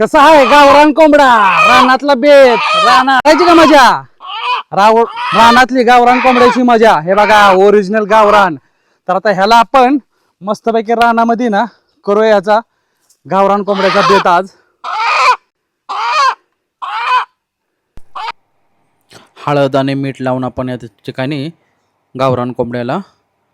कसा आहे गावरान कोंबडा? रानातला बेत राणा राहायची का मजा? राव रानातली गावरान कोंबड्याची मजा. हे बघा ओरिजिनल गावरान. तर आता ह्याला आपण मस्तपैकी रानामध्ये ना करूया याचा गावरान कोंबड्याचा बेत आज. हळद आणि मीठ लावून आपण या ठिकाणी गावरान कोंबड्याला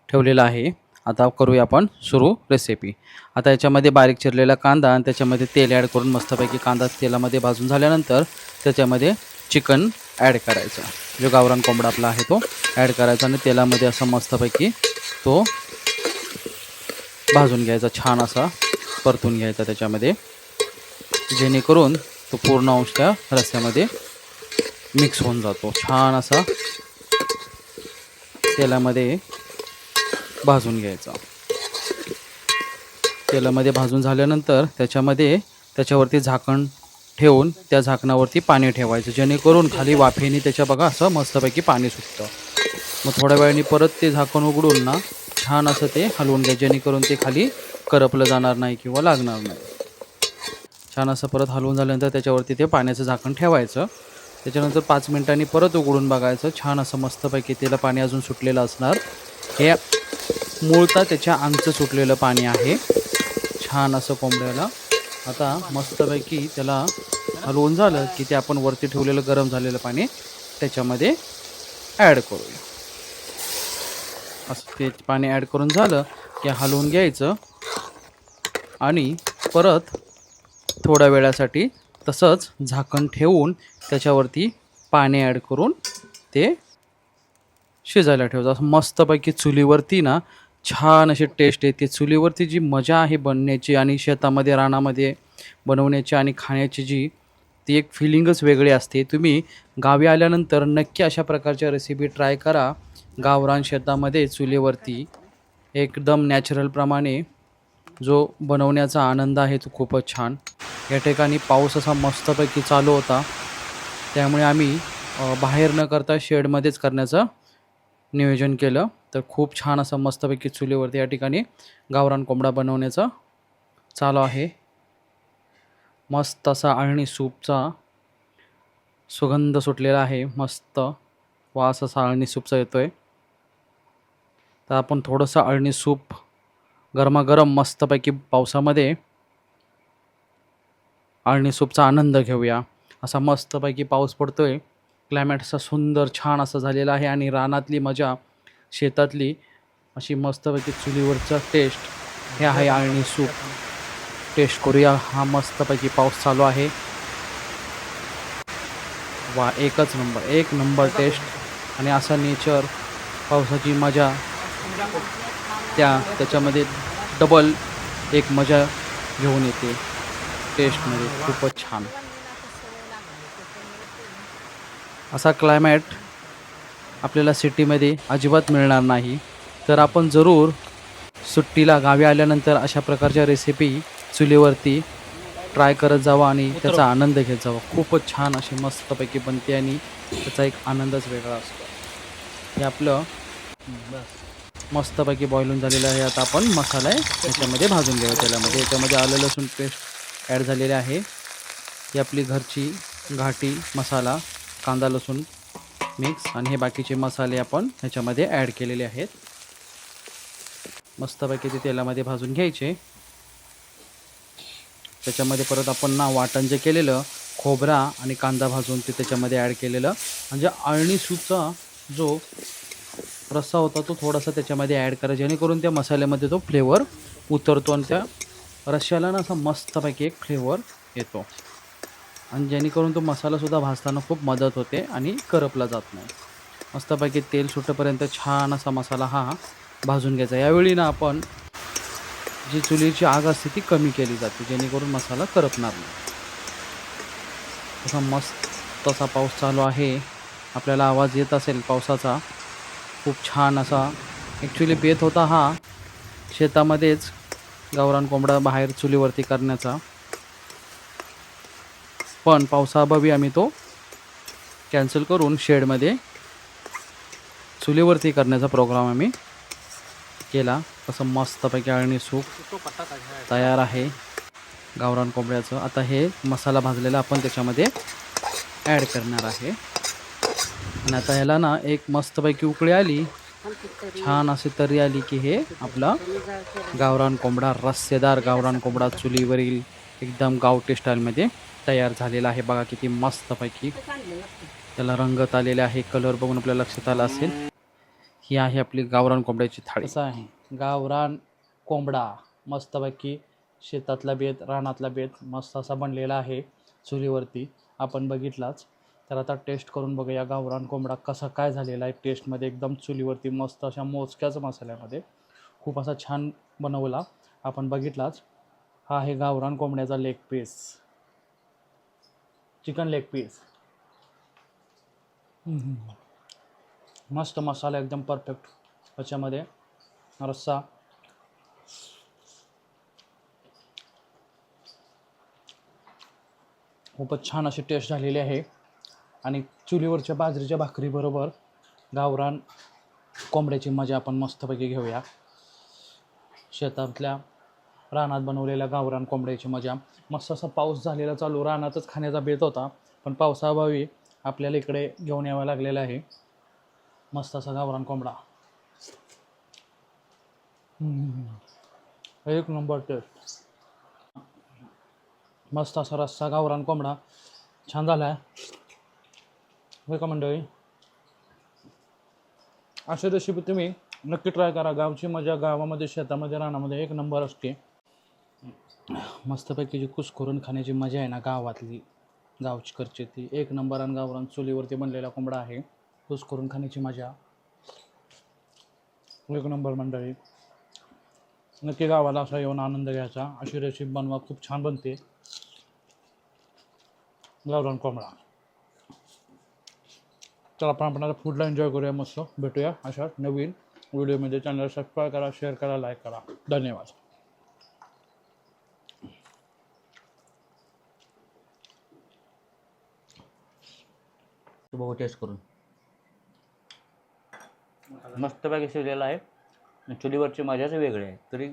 ठेवलेलं आहे. आता करूया आपण सुरू रेसिपी आता याच्यामध्ये बारीक चिरलेला कांदा आणि त्याच्यामध्ये तेल ॲड करून मस्तपैकी कांदा तेलामध्ये भाजून झाल्यानंतर त्याच्यामध्ये चिकन ॲड करायचं. जो गावरान कोंबडा आपला आहे तो ॲड करायचा आणि तेलामध्ये असं मस्तपैकी तो भाजून घ्यायचा. छान असा परतून घ्यायचा त्याच्यामध्ये. जेणेकरून तो पूर्ण अंश त्या रस्स्यामध्ये मिक्स होऊन जातो. छान असा तेलामध्ये भाजून घ्यायचा. तेलामध्ये भाजून झाल्यानंतर त्याच्यामध्ये त्याच्यावरती झाकण ठेवून त्या झाकणावरती पाणी ठेवायचं. जेणेकरून खाली वाफेने त्याच्या बघा असं मस्तपैकी पाणी सुटतं. मग थोड्या वेळाने परत ते झाकण उघडून ना छान असं ते हलवून घ्या. जेणेकरून ते खाली करपलं जाणार नाही किंवा लागणार नाही. छान असं परत हलवून झाल्यानंतर त्याच्यावरती ते पाण्याचं झाकण ठेवायचं. त्याच्यानंतर पाच मिनिटांनी परत उघडून बघायचं. छान असं मस्तपैकी त्याला पाणी अजून सुटलेलं असणार. हे मुळता त्याच्या अंगचं सुटलेलं पाणी आहे. छान असं कोंबड्याला. आता मस्तपैकी त्याला हलवून झालं की ते आपण वरती ठेवलेलं गरम झालेलं पाणी त्याच्यामध्ये ॲड करूया. असं ते पाणी ॲड करून झालं की हलवून घ्यायचं. आणि परत थोड्या वेळासाठी तसंच झाकण ठेवून त्याच्यावरती पाणी ॲड करून ते शिजायला ठेवतो असं मस्तपैकी चुलीवरती ना छान अशी टेस्ट येते चुलीवरती जी मजा आहे बनण्याची आणि शेतामध्ये रानामध्ये बनवण्याची आणि खाण्याची जी ती एक फिलिंगच वेगळी असते. तुम्ही गावी आल्यानंतर नक्की अशा प्रकारच्या रेसिपी ट्राय करा. गावरान शेतामध्ये चुलीवरती एकदम नॅचरलप्रमाणे जो बनवण्याचा आनंद आहे तो खूपच छान. या ठिकाणी पाऊस असा मस्तपैकी चालू होता. त्यामुळे आम्ही बाहेर न करता शेडमध्येच करण्याचं नियोजन केलं. तर खूप छान असं मस्तपैकी चुलीवरती या ठिकाणी गावरान कोंबडा बनवण्याचं चालू आहे. मस्त असा अळणी सूपचा सुगंध सुटलेला आहे. मस्त वास असा अळणी सूपचा येतो आहे तर आपण थोडंसं अळणी सूप गरमागरम मस्तपैकी पावसामध्ये अळणी सूपचा आनंद घेऊया. असा मस्तपैकी पाऊस पडतो आहे क्लायमॅट असा सुंदर छान असा झालेला आहे आणि रानातली मजा शेतातली अशी मस्तपैकी चुलीवरचा टेस्ट हे आहे आणि सूप. टेस्ट करूया. हा मस्तपैकी पाऊस चालू आहे. वा एकच नंबर एक नंबर टेस्ट आणि असा नेचर पावसाची मजा. त्या त्याच्यामध्ये डबल एक मजा घेऊन येते. टेस्टमध्ये खूपच छान. असा क्लायमॅट आपल्याला सिटीमध्ये अजिबात मिळणार नाही. तर आपण जरूर सुट्टीला गावी आल्यानंतर अशा प्रकारच्या रेसिपी चुलीवरती ट्राय करत जावा आणि त्याचा आनंद घेत जावा. खूपच छान अशी मस्तपैकी बनते आणि त्याचा एक आनंदच वेगळा असतो. हे आपलं मस्तपैकी बॉईलून झालेलं आहे. आता आपण मसाला आहे त्याच्यामध्ये भाजून घेऊया. तेलामध्ये याच्यामध्ये आलं लसूण पेस्ट ॲड झालेले आहे. ही आपली घरची घाटी मसाला. कांदा लसूण मिक्स आणि हे बाकीचे मसाले आपण ह्याच्यामध्ये ॲड केलेले आहेत. मस्तपैकी ते तेलामध्ये भाजून घ्यायचे. त्याच्यामध्ये परत आपण ना वाटण जे केलेलं खोबरा आणि कांदा भाजून ते त्याच्यामध्ये ॲड केलेलं म्हणजे अळणी सूपचा जो रस्सा होता तो थोडासा त्याच्यामध्ये ॲड करा जेणेकरून त्या मसाल्यामध्ये तो फ्लेवर उतरतो आणि त्या रश्श्याला ना असा मस्तपैकी एक फ्लेवर येतो. आणि जेणेकरून तो मसालासुद्धा भाजताना खूप मदत होते आणि करपला जात नाही. मस्तपैकी तेल सुटेपर्यंत छान असा मसाला हा भाजून घ्यायचा. यावेळी ना आपण जी चुलीची आग असते ती कमी केली जाते जेणेकरून मसाला करपणार नाही. असा मस्त असा पाऊस चालू आहे. आपल्याला आवाज येत असेल पावसाचा. खूप छान असा ॲक्च्युली बेत होता हा. शेतामध्येच गावरान कोंबडा बाहेर चुलीवरती करण्याचा. पण पावसाअभावी आम्ही तो कॅन्सल करून शेडमध्ये चुलीवरती करण्याचा प्रोग्राम आम्ही केला. असं मस्तपैकी अळणी सूप तयार आहे. गावरान कोंबड्याचं. आता हे मसाला भाजलेला आपण त्याच्यामध्ये ॲड करणार आहे. आणि आता ह्याला ना एक मस्तपैकी उकळी आली. छान अशी तरी आली की हे आपला गावरान कोंबडा रस्सेदार गावरान कोंबडा चुलीवरील एकदम गावठी स्टाईलमध्ये तयार झालेला आहे. बघा किती मस्तपैकी. त्याला रंगत आलेले आहे. कलर बघून आपल्या लक्षात आला असेल. ही आहे आपली गावरान कोंबड्याची थाळी. असं आहे. गावरान कोंबडा. मस्तपैकी शेतातला बेत रानातला बेत मस्त असा बनलेला आहे चुलीवरती. आपण बघितलाच. तर आता टेस्ट करून बघूया गावरान कोंबडा कसा काय झालेला आहे. टेस्टमध्ये एकदम चुलीवरती मस्त अशा मोजक्याच मसाल्यामध्ये. खूप असा छान बनवला. आपण बघितलाच. हा आहे गावरान कोंबड्याचा leg piece chicken leg piece. मस्त मसाला एकदम परफेक्ट त्याच्यामध्ये रस्सा. खूपच छान अशी टेस्ट झालेली आहे. आणि चुलीवरच्या बाजरीच्या भाकरीबरोबर गावरान कोंबड्याची मजा आपण मस्तपैकी घेऊया. शेतातल्या रानात बनवलेल्या गावरान कोंबड्याची मजा. मस्त असा पाऊस झालेला चालू रानातच खाण्याचा बेत होता. पण पावसाअभावी आपल्याला इकडे घेऊन यावं लागलेलं आहे. मस्त असा गावरान कोंबडा. एक नंबर टेस्ट. मस्त असा रस्सा गावरान कोंबडा. छान झाला आहे का मंडळी? अशी रेसिपी तुम्ही नक्की ट्राय करा. गावची मजा गावामध्ये शेतामध्ये रानामध्ये एक नंबर असते. मस्तपैकी जी कुसकरून खाण्याची मजा आहे ना गावातली गावची ती. एक नंबर आणि गावरान चुलीवरती बनलेला कोंबडा आहे. कुस खाण्याची मजा. एक नंबर मंडळी. नक्की गावाला असा येऊन आनंद घ्यायचा. अशी रेसिपी बनवा खूप छान बनते. गावरान कोंबडा. तर आपण आपण आता फूडला एन्जॉय करूया मस्त. भेटूया अशा नवीन व्हिडिओमध्ये चॅनल सबस्क्राईब करा शेअर करा लाईक करा. धन्यवाद. तू बघू टेस्ट करून. मस्तपैकी शिवलेला आहे. चुलीवरची मजाच वेगळी आहे. तरी